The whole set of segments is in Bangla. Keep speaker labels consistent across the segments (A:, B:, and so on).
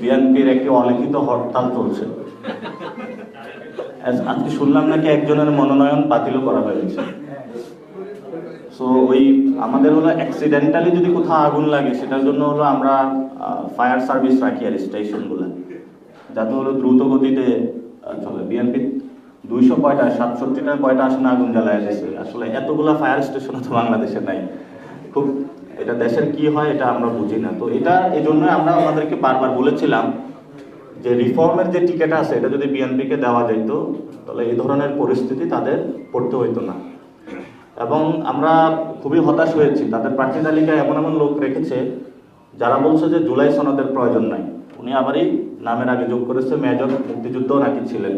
A: বিএনপির একটি অলিখিত হরতাল চলছে। আজ- আজকে শুনলাম নাকি একজনের মনোনয়ন বাতিলও করা হয়েছে। সো ওই আমাদের হলো অ্যাক্সিডেন্টালি যদি কোথাও আগুন লাগে, সেটার জন্য হলো আমরা ফায়ার সার্ভিস রাখি আর স্টেশনগুলো যাতে হলো দ্রুত গতিতে চলে। বিএনপি দুইশো কয়টা সাতষট্টিটা কয়টা আসনে আগুন জ্বালায় আসলে এতগুলা ফায়ার স্টেশন তো বাংলাদেশে নাই। খুব এটা দেশের কি হয় এটা আমরা বুঝি না। তো এটা এই জন্য আমরা আমাদেরকে বারবার বলেছিলাম যে রিফর্মের যে টিকিট আছে, এটা যদি বিএনপিকে দেওয়া যেত তাহলে এই ধরনের পরিস্থিতি তাদের পড়তে হইতো না। এবং আমরা খুবই হতাশ হয়েছি। তাদের প্রার্থী তালিকায় এমন এমন লোক রেখেছে, যারা বলছে যে জুলাই সনদের প্রয়োজন নাই। উনি আবারই নামের আগে যোগ করেছে, মেজর মুক্তিযুদ্ধও নাকি ছিলেন।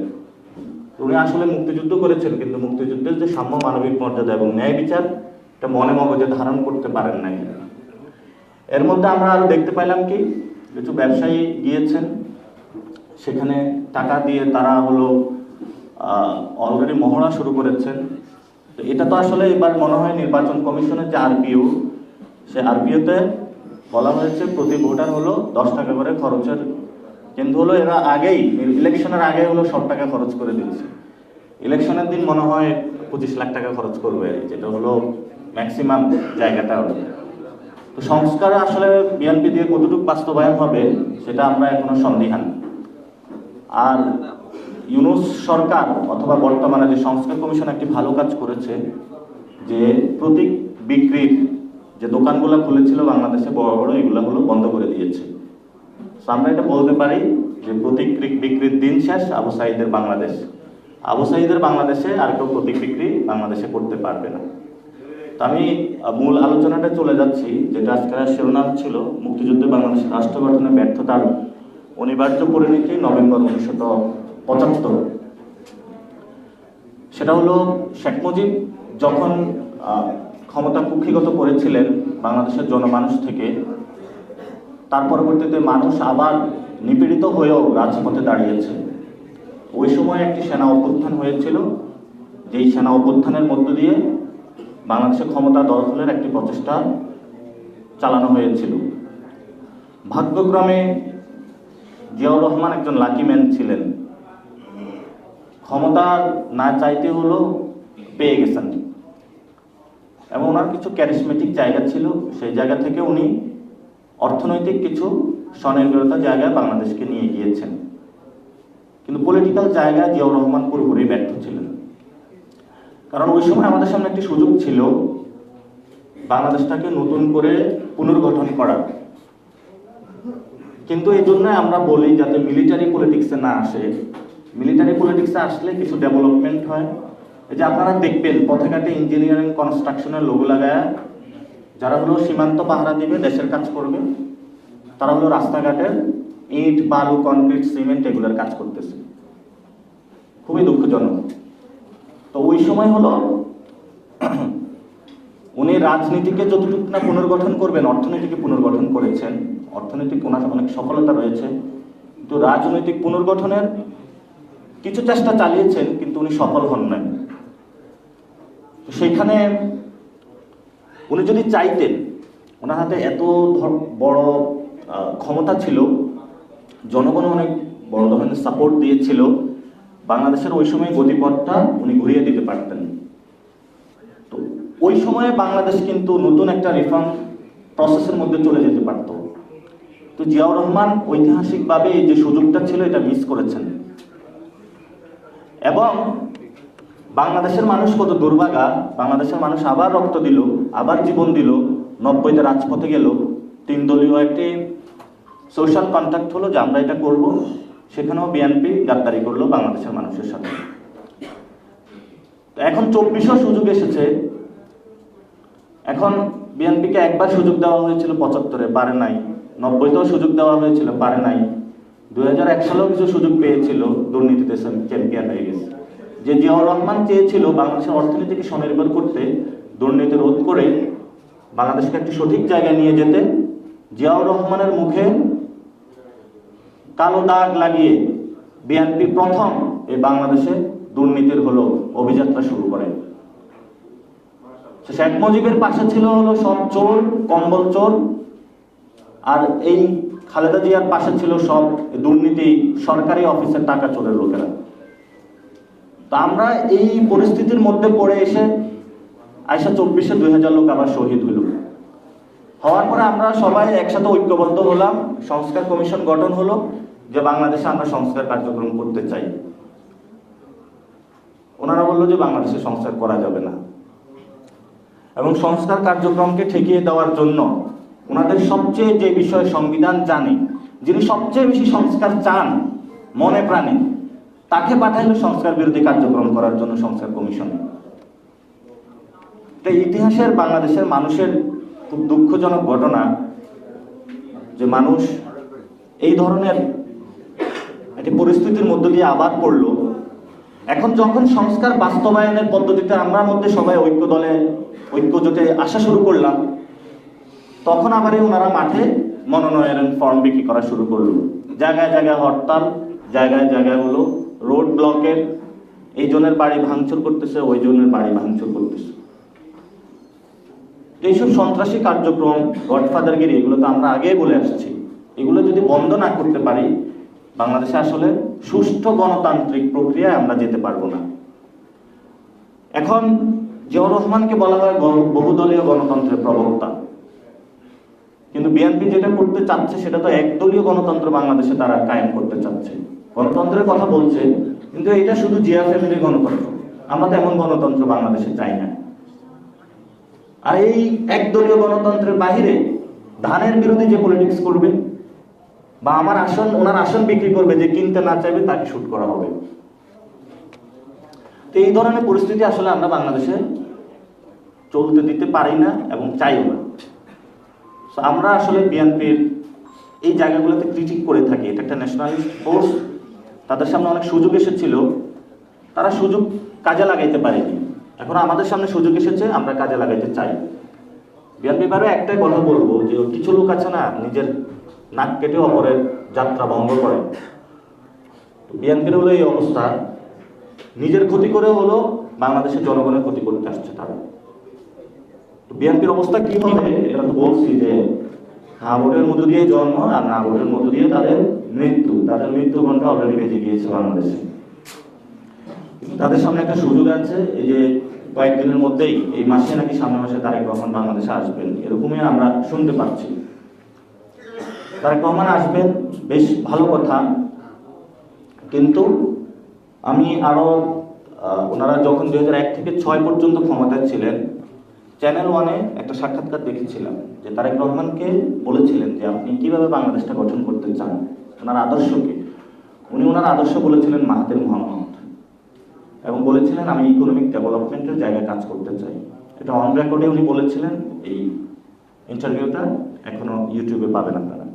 A: উনি আসলে মুক্তিযুদ্ধ করেছেন, কিন্তু মুক্তিযুদ্ধের যে সাম্য মানবিক মর্যাদা এবং ন্যায় বিচার এটা মনে মগজে ধারণ করতে পারেন নাই। এর মধ্যে আমরা আরও দেখতে পাইলাম কি, কিছু ব্যবসায়ী গিয়েছেন, সেখানে টাকা দিয়ে তারা হলো অলরেডি মহড়া শুরু করেছেন। তো এটা তো আসলে এবার মনে হয় নির্বাচন কমিশনের যে আরপিও সে আরপিওতে বলা হয়েছে প্রতি ভোটার হলো দশ টাকা করে খরচের, কিন্তু হলো এরা আগেই ইলেকশনের আগে হলো সব টাকা খরচ করে দিচ্ছে। ইলেকশনের দিন মনে হয় পঁচিশ লাখ টাকা খরচ করবে, যেটা হলো ম্যাক্সিমাম জায়গাটা হলো তো সংস্কার আসলে বিএনপি দিয়ে কতটুকু বাস্তবায়ন হবে, সেটা আমরা এখনও সন্দিহান আর ইউনুস সরকার অথবা বর্তমানে যে সংস্কার কমিশন একটি ভালো কাজ করেছে, যে প্রতীক বিক্রির যে দোকানগুলো খুলেছিল বাংলাদেশে বড় বড়, এগুলো হলো বন্ধ করে দিয়েছে। আমরা এটা বলতে পারি যে প্রতীক বিক্রির দিন শেষ, আবু সাইদের বাংলাদেশ। আবু সাইদের বাংলাদেশে আর কেউ প্রতীক বিক্রি বাংলাদেশে করতে পারবে না। আমি মূল আলোচনাটা চলে যাচ্ছি, যেটা আজকের শিরোনাম ছিল, মুক্তিযুদ্ধে বাংলাদেশের রাষ্ট্র গঠনে ব্যর্থতার অনিবার্য পরিণতি নভেম্বর উনিশশো পঁচাত্তর। সেটা হলো শেখ মুজিব যখন ক্ষমতা কুক্ষিগত করেছিলেন বাংলাদেশের জনমানুষ থেকে, তার পরবর্তীতে মানুষ আবার নিপীড়িত হয়েও রাজপথে দাঁড়িয়েছে। ওই সময় একটি সেনা অভ্যুত্থান হয়েছিল, যেই সেনা অভ্যুত্থানের মধ্য দিয়ে বাংলাদেশের ক্ষমতা দখলের একটি প্রচেষ্টা চালানো হয়েছিল। ভাগ্যক্রমে জিয়াউর রহমান একজন লাকি ম্যান ছিলেন। ক্ষমতা না চাইতে হলো পেয়ে গেছেন। এবং ওনার কিছু ক্যারিসমেটিক জায়গা ছিল, সেই জায়গা থেকে উনি অর্থনৈতিক কিছু স্বনির্ভরতা জায়গায় বাংলাদেশকে নিয়ে গিয়েছেন। কিন্তু পলিটিক্যাল জায়গায় জিয়াউর রহমান পুরোপুরি ব্যর্থ ছিলেন। কারণ ওই সময় আমাদের সামনে একটি সুযোগ ছিল বাংলাদেশটাকে নতুন করে পুনর্গঠন করার। কিন্তু এই জন্য আমরা বলি যাতে মিলিটারি পলিটিক্সে না আসে। মিলিটারি পলিটিক্সে আসলে কিছু ডেভেলপমেন্ট হয়। এই যে আপনারা দেখবেন পথে ঘাটে ইঞ্জিনিয়ারিং কনস্ট্রাকশনের লোগো লাগায় যারা হলো সীমান্ত পাহারা দিবে, দেশের কাজ করবে, তারা হলো রাস্তাঘাটের ইট, বালু কনক্রিট সিমেন্ট এগুলোর কাজ করতেছে। খুবই দুঃখজনক। তো ওই সময় হলো, উনি রাজনীতিকে যতটুকু না পুনর্গঠন করবেন, অর্থনীতিকে পুনর্গঠন করেছেন। অর্থনৈতিক ওনার অনেক সফলতা রয়েছে। কিন্তু রাজনৈতিক পুনর্গঠনের কিছু চেষ্টা চালিয়েছেন, কিন্তু উনি সফল হন নাই। তো সেইখানে উনি যদি চাইতেন, ওনার হাতে এত বড় ক্ষমতা ছিল জনগণ অনেক বড় ধরনের সাপোর্ট দিয়েছিল। বাংলাদেশের ওই সময় গতিপথটা উনি ঘুরিয়ে দিতে পারতেন। তো ওই সময়ে বাংলাদেশ কিন্তু নতুন একটা রিফর্ম প্রসেসের মধ্যে চলে যেতে পারত। তো জিয়াউর রহমান ঐতিহাসিকভাবে যে সুযোগটা ছিল, এটা মিস করেছেন। এবং বাংলাদেশের মানুষ কত দুর্ভাগা, বাংলাদেশের মানুষ আবার রক্ত দিল, আবার জীবন দিল, নব্বইতে রাজপথে গেল, তিন দলীয় একটি সোশ্যাল কন্ট্যাক্ট হলো যে আমরা এটা করব। সেখানেও বিএনপি গাদ্দারি করল বাংলাদেশের মানুষের সাথে। এখন চব্বিশও সুযোগ এসেছে। এখন বিএনপিকে একবার সুযোগ দেওয়া হয়েছিল পঁচাত্তরে পারে নাই। নব্বইতেও সুযোগ দেওয়া হয়েছিল পারে নাই। দুই হাজার এক সালেও কিছু সুযোগ পেয়েছিল দুর্নীতিতে চ্যাম্পিয়ন হয়ে গেছে। যে জিয়াউর রহমান চেয়েছিল বাংলাদেশের অর্থনীতিকে স্বনির্ভর করতে দুর্নীতি রোধ করে বাংলাদেশকে একটি সঠিক জায়গায় নিয়ে যেতে, জিয়াউর রহমানের মুখে কালো দাগ লাগিয়ে বিএনপি প্রথম এই বাংলাদেশে দুর্নীতির হলো অভিযাত্রা শুরু করে। শেখ মুজিবের পাশে ছিল হলো সব চোর, কম্বল চোর, আর এই খালেদা জিয়ার পাশে ছিল সব দুর্নীতি সরকারি অফিসের টাকা চোরের লোকেরা। তো আমরা এই পরিস্থিতির মধ্যে পড়ে এসে আয়সা চব্বিশে দুই হাজার লোক আবার শহীদ হইল। হওয়ার পরে আমরা সবাই একসাথে ঐক্যবদ্ধ হলাম। সংস্কার কমিশন গঠন হলো যে বাংলাদেশে আমরা সংস্কার কার্যক্রম করতে চাই। ওনারা বলল যে বাংলাদেশে সংস্কার করা যাবে না। এবং সংস্কার কার্যক্রমকে ঠেকিয়ে দেওয়ার জন্য ওনাদের সবচেয়ে যে বিষয়ে সংবিধান জানে, যিনি সবচেয়ে বেশি সংস্কার চান মনে প্রাণে, তাকে পাঠাইলো সংস্কার বিরোধী কার্যক্রম করার জন্য সংস্কার কমিশন। ইতিহাসের বাংলাদেশের মানুষের খুব দুঃখজনক ঘটনা যে মানুষ এই ধরনের একটি পরিস্থিতির মধ্য দিয়ে আবার পড়ল এখন যখন সংস্কার বাস্তবায়নের পদ্ধতিতে আমরা মধ্যে সবাই ঐক্য দলে ঐক্য জোটে আসা শুরু করলাম, তখন আবার ওনারা মাঠে মনোনয়ন ফর্ম বিক্রি করা শুরু করল। জায়গায় জায়গায় হরতাল, জায়গায় জায়গায় হলো রোড ব্লকের এই জনের বাড়ি ভাঙচুর করতেছে, ওই জনের বাড়ি ভাঙচুর করতেছে। এইসব সন্ত্রাসী কার্যক্রম, গডফাদারগিরি, এগুলো তো আমরা আগেই বলে আসছি। এগুলো যদি বন্ধ না করতে পারি, বাংলাদেশে আসলে সুষ্ঠু গণতান্ত্রিক প্রক্রিয়ায় আমরা যেতে পারব না। এখন জিয়াউর রহমানকে বলা হয় বহুদলীয় গণতন্ত্রের প্রবক্তা। কিন্তু বিএনপি যেটা করতে চাচ্ছে, সেটা তো একদলীয় গণতন্ত্র বাংলাদেশে তারা কায়েম করতে চাচ্ছে। গণতন্ত্রের কথা বলছে, কিন্তু এটা শুধু জিয়া ফ্যামিলির গণতন্ত্র। আমরা তো এমন গণতন্ত্র বাংলাদেশে চাই না। আর এই একদলীয় গণতন্ত্রের বাহিরে ধানের বিরোধী যে পলিটিক্স করবে বা আমার আসন, ওনার আসন বিক্রি করবে, যে কিনতে না চাইবে তাকে শুট করা হবে। তো এই ধরনের পরিস্থিতি আসলে আমরা বাংলাদেশে চলতে দিতে পারি না এবং চাইও না। আমরা আসলে বিএনপির এই জায়গাগুলোতে ক্রিটিক করে থাকি। এটা একটা ন্যাশনালিস্ট ফোর্স তাদের সামনে অনেক সুযোগ এসেছিল। তারা সুযোগ কাজে লাগাইতে পারেনি। এখন আমাদের সামনে সুযোগ এসেছে, আমরা কাজে লাগাইতে চাই। বিএনপি বারে একটাই কথা বলব যে, কিছু লোক আছে না, নিজের নাক কেটে অপরের যাত্রা বন্ধ করে। বিএনপির হলো এই অবস্থা। নিজের ক্ষতি করে হলো বাংলাদেশের জনগণের ক্ষতি করতে আসছে তারা। তো বিএনপির অবস্থা কি হবে, এটা তো বলছি যে হা ভোটের মধ্য দিয়ে জন্ম, আর না ভোটের মধ্য দিয়ে তাদের মৃত্যু। তাদের মৃত্যু ঘণ্টা অলরেডি বেজে গিয়েছে বাংলাদেশে। তাদের সামনে একটা সুযোগ আছে, এই যে কয়েকদিনের মধ্যেই, এই মাসে নাকি সামনের মাসে তারেক রহমান বাংলাদেশে আসবেন, এরকমই আমরা শুনতে পাচ্ছি। তারেক রহমান আসবেন, বেশ ভালো কথা, কিন্তু আমি আরও ওনারা যখন দুই হাজার এক থেকে ছয় পর্যন্ত ক্ষমতায় ছিলেন চ্যানেল ওয়ানে একটা সাক্ষাৎকার দেখেছিলাম যে তারেক রহমানকে বলেছিলেন যে আপনি কীভাবে বাংলাদেশটা গঠন করতে চান, ওনার আদর্শকে। উনি ওনার আদর্শ বলেছিলেন মাহাতির মোহাম্মদ। এবং বলেছিলেন, আমি ইকোনমিক ডেভেলপমেন্টের জায়গায় কাজ করতে চাই। এটা অন রেকর্ডে উনি বলেছিলেন, এই ইন্টারভিউটা এখনও ইউটিউবে পাবেন আপনারা।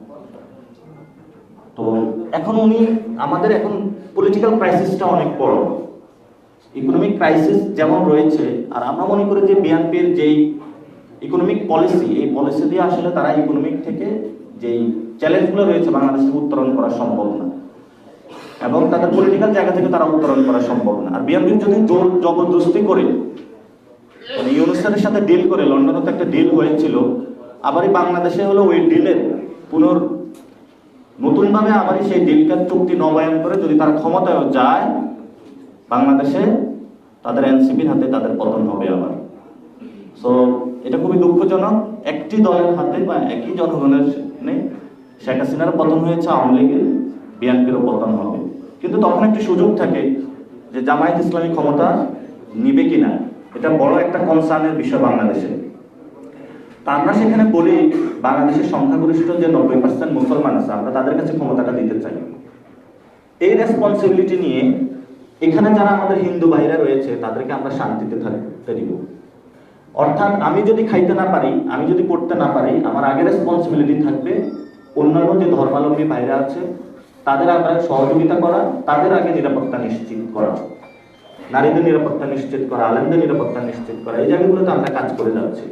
A: তো এখন উনি, আমাদের এখন পলিটিক্যাল ক্রাইসিসটা অনেক বড়। ইকোনমিক ক্রাইসিস যেমন রয়েছে, আর আমরা মনে করি যে বিএনপির যেই ইকোনমিক পলিসি এই পলিসি দিয়ে আসলে তারা ইকোনমিক থেকে যেই চ্যালেঞ্জগুলো রয়েছে বাংলাদেশে উত্তরণ করা সম্ভব না। এবং তাদের পলিটিক্যাল জায়গা থেকে তারা উত্তরণ করা সম্ভব না। আর বিএনপি যদি জোর জবরদস্তি করে মানে ইউনুসের সাথে ডিল করে, লন্ডনে তো একটা ডিল হয়েছিল আবারই বাংলাদেশে হলো ওই ডিলের পুনর নতুনভাবে আবারই সেই ডিলটা চুক্তি নবায়ন করে যদি তারা ক্ষমতায় যায়, বাংলাদেশে তাদের এনসিপির হাতে তাদের পতন হবে আবার। সো এটা খুবই দুঃখজনক। একটি দলের হাতে বা একই জনগণের নেই শেখ হাসিনার পতন হয়েছে, আওয়ামী লীগের, বিএনপিরও পতন হবে। কিন্তু তখন একটি সুযোগ থাকে যে জামায়াত ইসলামী ক্ষমতা নিবে কিনা। এটা বড় একটা কনসার্নের বিষয় বাংলাদেশে। আমরা সেখানে বলি, বাংলাদেশের সংখ্যাগরিষ্ঠ যে নব্বই পার্সেন্ট মুসলমান আছে, আমরা তাদের কাছে ক্ষমতাটা দিতে চাই। এই রেসপন্সিবিলিটি নিয়ে এখানে যারা আমাদের হিন্দু ভাইরা রয়েছে, তাদেরকে আমরা শান্তিতে থাকতে দিব। অর্থাৎ আমি যদি খাইতে না পারি, আমি যদি করতে না পারি, আমার আগে রেসপন্সিবিলিটি থাকবে অন্যান্য যে ধর্মাবলম্বী ভাইরা আছে তাদের আমরা সহযোগিতা করা, তাদের আগে নিরাপত্তা নিশ্চিত করা। নারীদের নিরাপত্তা নিশ্চিত করা, আলেমদের নিরাপত্তা নিশ্চিত করা, এই জায়গাগুলোতে আমরা কাজ করে যাচ্ছি।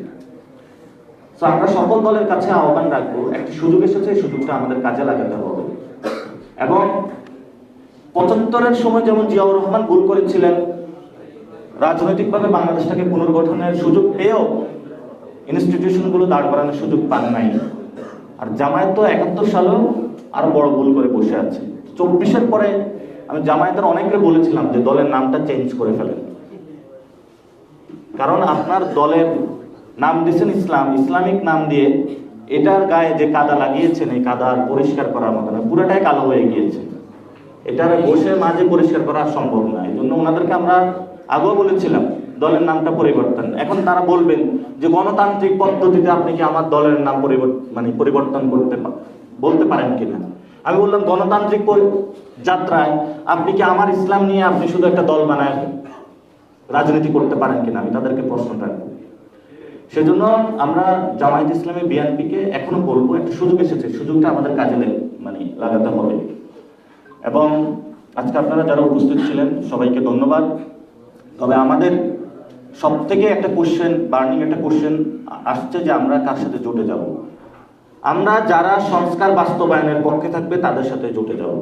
A: আমরা সকল দলের কাছে আহ্বান রাখব, একটি সুযোগ এসেছে, এই সুযোগটা আমাদের কাজে লাগাতে হবে। এবং পঁচাত্তরের সময় যেমন জিয়াউর রহমান ভুল করেছিলেন, রাজনৈতিকভাবে বাংলাদেশটাকে পুনর্গঠনের সুযোগ পেয়েও ইনস্টিটিউশনগুলো দাঁড় করানোর সুযোগ পান নাই। আর জামায়াত তো একাত্তর সালেও আরও বড় ভুল করে বসে আছে। চব্বিশের পরে আমি জামায়াতের অনেককে বলেছিলাম যে দলের নামটা চেঞ্জ করে ফেলেন। কারণ আপনার দলের নাম দিয়েছেন ইসলাম। ইসলামিক নাম দিয়ে এটার গায়ে যে কাদা লাগিয়েছেন, এই কাদা আর পরিষ্কার করার মতো না, পুরোটাই কালো হয়ে গিয়েছে। এটার বসে মাঝে পরিষ্কার করা সম্ভব না। এই জন্য ওনাদেরকে আমরা আগেও বলেছিলাম, দলের নামটা পরিবর্তন। এখন তারা বলবেন যে গণতান্ত্রিক পদ্ধতিতে আপনি কি আমার দলের নাম পরিবর্তন মানে পরিবর্তন করতে বলতে পারেন কিনা? আমি বললাম, গণতান্ত্রিক যাত্রায় আপনি কি আমার ইসলাম নিয়ে আপনি শুধু একটা দল বানায় রাজনীতি করতে পারেন কিনা? আমি তাদেরকে প্রশ্ন রাখব সেজন্য আমরা জামায়াত ইসলামী বিএনপিকে এখনও বলব, একটা সুযোগ এসেছে। সুযোগটা আমাদের কাজে মানে লাগাতে হবে। এবং আজকে আপনারা যারা উপস্থিত ছিলেন, সবাইকে ধন্যবাদ। তবে আমাদের সব থেকে একটা কোশ্চেন বার্নিং একটা কোশ্চেন আসছে যে আমরা কার সাথে জোটে যাব? আমরা যারা সংস্কার বাস্তবায়নের পক্ষে থাকবে, তাদের সাথে জুটে যাব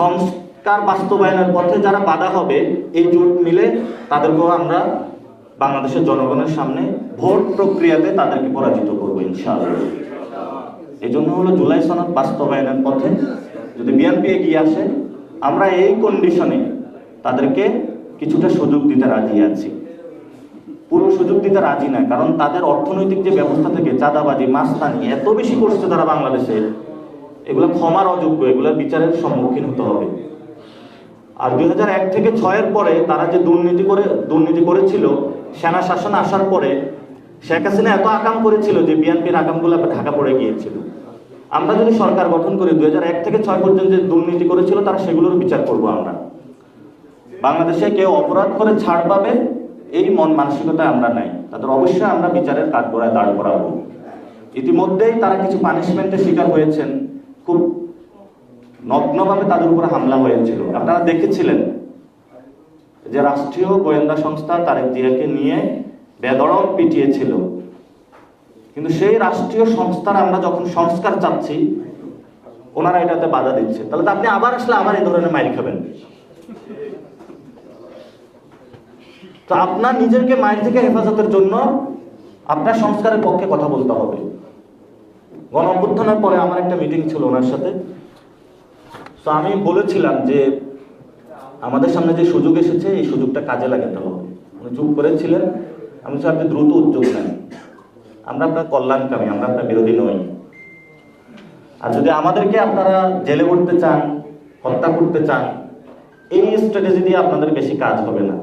A: সংস্কার বাস্তবায়নের পথে যারা বাধা হবে, এই জোট মিলে তাদেরকেও আমরা বাংলাদেশের জনগণের সামনে ভোট প্রক্রিয়াতে তাদেরকে পরাজিত করব, ইনশাআল্লাহ। এই জন্য হলো জুলাই সনদ বাস্তবায়নের পথে যদি বিএনপি এগিয়ে আসে, আমরা এই কন্ডিশনে তাদেরকে কিছুটা সুযোগ দিতে রাজি আছি। পুরো সুযোগ দিতে রাজি না কারণ তাদের অর্থনৈতিক যে ব্যবস্থা থেকে চাঁদাবাজি, মাস্তানি এত বেশি করছে তারা বাংলাদেশে, এগুলো ক্ষমার অযোগ্য এগুলোর বিচারের সম্মুখীন হতে হবে। আর দুই থেকে ছয়ের পরে তারা যে দুর্নীতি করে, দুর্নীতি করেছিল, সেনা শাসন আসার পরে শেখ হাসিনা এত আকাম করেছিল যে বিএনপির আকামগুলো ঢাকা পড়ে গিয়েছিল। আমরা যদি সরকার গঠন করি, দুই থেকে ছয় পর্যন্ত যে দুর্নীতি করেছিল, তারা সেগুলোর বিচার করব আমরা। বাংলাদেশে কেউ অপরাধ করে ছাড় পাবে এই মন মানসিকতা আমরা নাই। তাদের অবশ্যই আমরা বিচারের কাঠগড়ায় দাঁড় করাবো। ইতিমধ্যেই তারা কিছু পানিশমেন্টের শিকার হয়েছেন। খুব নগ্নভাবে তাদের উপর হামলা হয়েছিল। আপনারা দেখেছিলেন যে রাষ্ট্রীয় গোয়েন্দা সংস্থা তারেক জিয়াকে নিয়ে বেদরম পিটিয়েছিল। কিন্তু সেই রাষ্ট্রীয় সংস্থার আমরা যখন সংস্কার চাচ্ছি, ওনারা এটাতে বাধা দিচ্ছে। তাহলে আপনি আবার আসলে আবার এই ধরনের মাইল খাবেন। তো আপনার নিজেকে মাইল থেকে হেফাজতের জন্য আপনার সংস্কারের পক্ষে কথা বলতে হবে। গণ অভ্যুত্থানের পরে আমার একটা মিটিং ছিল ওনার সাথে। তো আমি বলেছিলাম যে আমাদের সামনে যে সুযোগ এসেছে, এই সুযোগটা কাজে লাগাতে হবে। উনি চুপ করেছিলেন আমি বলছি, আপনি দ্রুত উদ্যোগ নেন। আমরা আপনার কল্যাণকামী, আমরা আপনার বিরোধী নই। আর যদি আমাদেরকে আপনারা জেলে করতে চান, হত্যা করতে চান, এই স্ট্র্যাটেজি দিয়ে আপনাদের বেশি কাজ হবে না।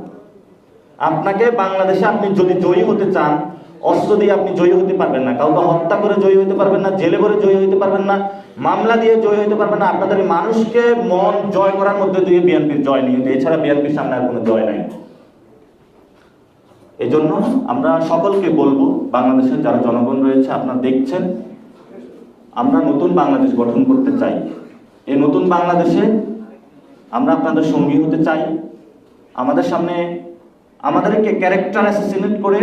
A: আপনাকে বাংলাদেশে আপনি যদি জয়ী হতে চান, অস্ত্র দিয়ে আপনি জয়ী হতে পারবেন না, কাউকে হত্যা করে জয়ী হতে পারবেন না, জেলে করে জয়ী হতে পারবেন না, মামলা দিয়ে জয়ী হতে পারবেন না, আপনাদের মানুষকে মন জয় করার মধ্যে দিয়ে বিএনপির জয় নিয়ে এছাড়া বিএনপির সামনে আর কোনো জয় নাই। এই জন্য আমরা সকলকে বলব, বাংলাদেশের যারা জনগণ রয়েছে, আপনারা দেখছেন, আমরা নতুন বাংলাদেশ গঠন করতে চাই। এই নতুন বাংলাদেশে আমরা আপনাদের সঙ্গী হতে চাই। আমাদের সামনে আমাদেরকে ক্যারেক্টার অ্যাসেসিনেট করে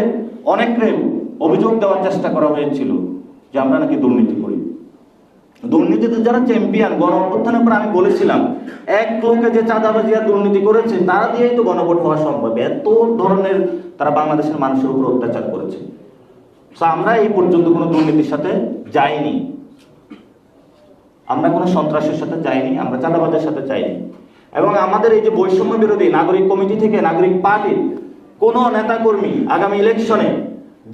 A: অনেককে অভিযোগ দেওয়ার চেষ্টা করা হয়েছিল যে আমরা নাকি দুর্নীতি করি। দুর্নীতিতে যারা চ্যাম্পিয়ন গণ অভ্যুত্থানের পর আমি বলেছিলাম, এক লোকে যে চাঁদাবাজি আর দুর্নীতি করেছে, তারা দিয়েই তো গণভোট হওয়া সম্ভব। এত ধরনের তারা বাংলাদেশের মানুষের উপর অত্যাচার করেছে। আমরা এই পর্যন্ত কোনো দুর্নীতির সাথে যাইনি। আমরা কোনো সন্ত্রাসের সাথে যাইনি, আমরা চাঁদাবাজের সাথে যাইনি। এবং আমাদের এই যে বৈষম্য বিরোধী নাগরিক কমিটি থেকে নাগরিক পার্টির কোনো নেতাকর্মী আগামী ইলেকশনে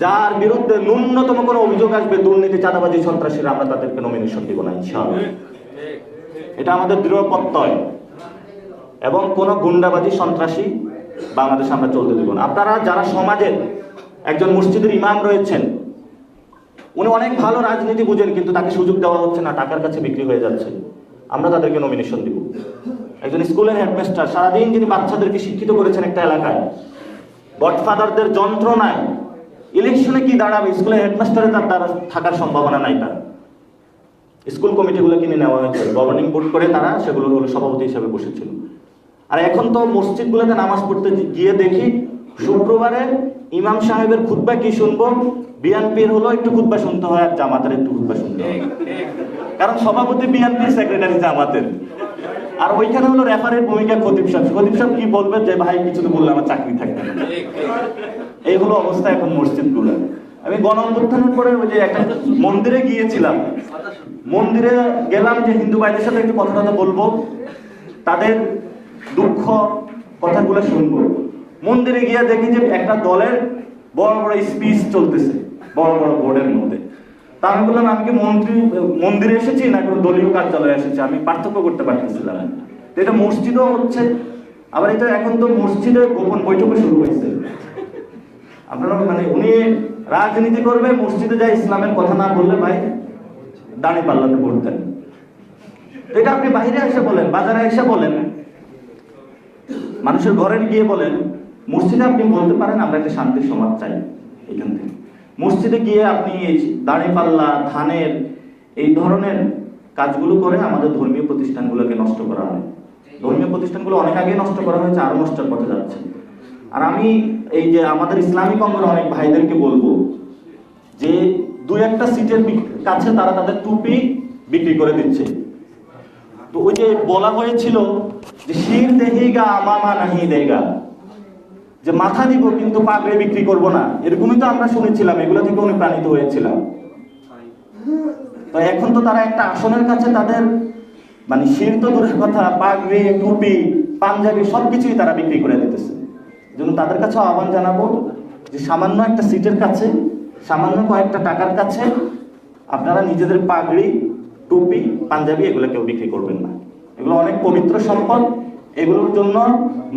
A: যার বিরুদ্ধে ন্যূনতম কোনো অভিযোগ আসবে, দুর্নীতি, চাঁদাবাজি, সন্ত্রাসীরা আমরা তাদেরকে নমিনেশন দিব না, ইনশাআল্লাহ। এটা আমাদের দৃঢ় প্রত্যয়। এবং কোনো গুন্ডাবাজি, সন্ত্রাসী বাংলাদেশে আমরা চলতে দেব না। আপনারা যারা সমাজের একজন মসজিদের ইমাম রয়েছেন, উনি অনেক ভালো রাজনীতি বুঝেন, কিন্তু তাকে সুযোগ দেওয়া হচ্ছে না, টাকার কাছে বিক্রি হয়ে যাচ্ছে। আমরা তাদেরকে নমিনেশন দিব। একজন স্কুলের হেডমাস্টার, সারাদিন যিনি বাচ্চাদেরকে শিক্ষিত করেছেন একটা এলাকায় গডফাদারদের যন্ত্রণায় ইলেকশনে কি দাঁড়াবে? স্কুলের হেডমাস্টারে তার দ্বারা থাকার সম্ভাবনা নাই তার। স্কুল কমিটিগুলো কিনে নেওয়া হয়েছে। গভর্নিং বোর্ড করে তারা সেগুলো হলো সভাপতি হিসেবে বসেছিল। আর এখন তো মসজিদগুলোতে নামাজ পড়তে গিয়ে দেখি শুক্রবারে ইমাম সাহেবের খুতবা কি শুনব? বিএনপির হলো একটু খুতবা শুনতে হয় আর জামাতের একটু খুতবা শুনতে হয়। কারণ সভাপতি বিএনপির সেক্রেটারি জামাতের। আর ওইখানে হলো রেফারের ভূমিকা খতিব সাহেব। খতিব সাহেব কি বলবে যে, ভাই কিছু তো বললে আমার চাকরি থাকবে এই হলো অবস্থা এখন মসজিদগুলো আমি গণ পরে ওই যে একটা মন্দিরে গিয়েছিলাম। মন্দিরে গেলাম যে হিন্দু ভাইদের সাথে একটু কথা কথা বলব। তাদের দুঃখ কথাগুলো শুনব। মন্দিরে গিয়ে দেখি যে একটা দলের বড় বড় স্পিচ চলতেছে, বড় বড় বোর্ডের মধ্যে। তা আমি বললাম আমি কি মন্ত্রী, মন্দিরে এসেছি না কোনো দলীয় কার্যালয়ে এসেছি? আমি পার্থক্য করতে পারতেছিলাম তো এটা মসজিদও হচ্ছে, আবার এটা এখন তো মসজিদে গোপন বৈঠকও শুরু হয়েছে। আপনারা মানে উনি রাজনীতি করবে, মসজিদে যায় ইসলামের কথা না বললে ভাই দাঁড়ি পাল্লাতে পড়তেন। এটা আপনি বাইরে এসে বলেন, বাজারে এসে বলেন। মানুষের ঘরে গিয়ে বলেন, মসজিদে আপনি বলতে পারেন, আমরা একটা শান্তির সমাজ চাই এখান থেকে। মসজিদে গিয়ে আপনি এই দাঁড়ি পাল্লা ধানের এই ধরনের কাজগুলো করে আমাদের ধর্মীয় প্রতিষ্ঠানগুলোকে নষ্ট করা হয়। ধর্মীয় প্রতিষ্ঠানগুলো অনেক আগে নষ্ট করা হয়েছে আরও নষ্টের পথে যাচ্ছে। আর আমি এই যে আমাদের ইসলামিক অঙ্গের অনেক ভাইদেরকে বলব যে দু একটা সিটের কাছে তারা তাদের টুপি বিক্রি করে দিচ্ছে। তো ওই যে বলা হয়েছিল যে শির দেহিগা আমামা নাহি দেগা যে মাথা দিব কিন্তু পাগড়ে বিক্রি করব না। এরকমই তো আমরা শুনেছিলাম, এগুলো থেকে অনুপ্রাণিত হয়েছিলাম। তো এখন তো তারা একটা আসনের কাছে তাদের মানে শির তো দূরের কথা পাগড়ি টুপি, পাঞ্জাবি সবকিছুই তারা বিক্রি করে দিতেছে। জন্য তাদের কাছে আহ্বান জানাব যে সামান্য একটা সিটের কাছে, সামান্য কয়েকটা টাকার কাছে আপনারা নিজেদের পাগড়ি টুপি, পাঞ্জাবি এগুলো কেউ বিক্রি করবেন না। এগুলো অনেক পবিত্র সম্পদ। এগুলোর জন্য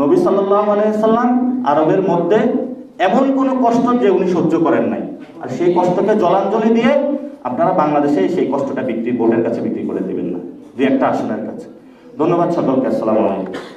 A: নবী সাল্লাহ আলাইসাল্লাম আরবের মধ্যে এমন কোনো কষ্ট যে উনি সহ্য করেন নাই। আর সেই কষ্টকে জলাঞ্জলি দিয়ে আপনারা বাংলাদেশে সেই কষ্টটা বিক্রি বোর্ডের কাছে বিক্রি করে দেবেন না। দুই একটা আসনের কাছে। ধন্যবাদ সকলকে, আসসালামু আলাইকুম।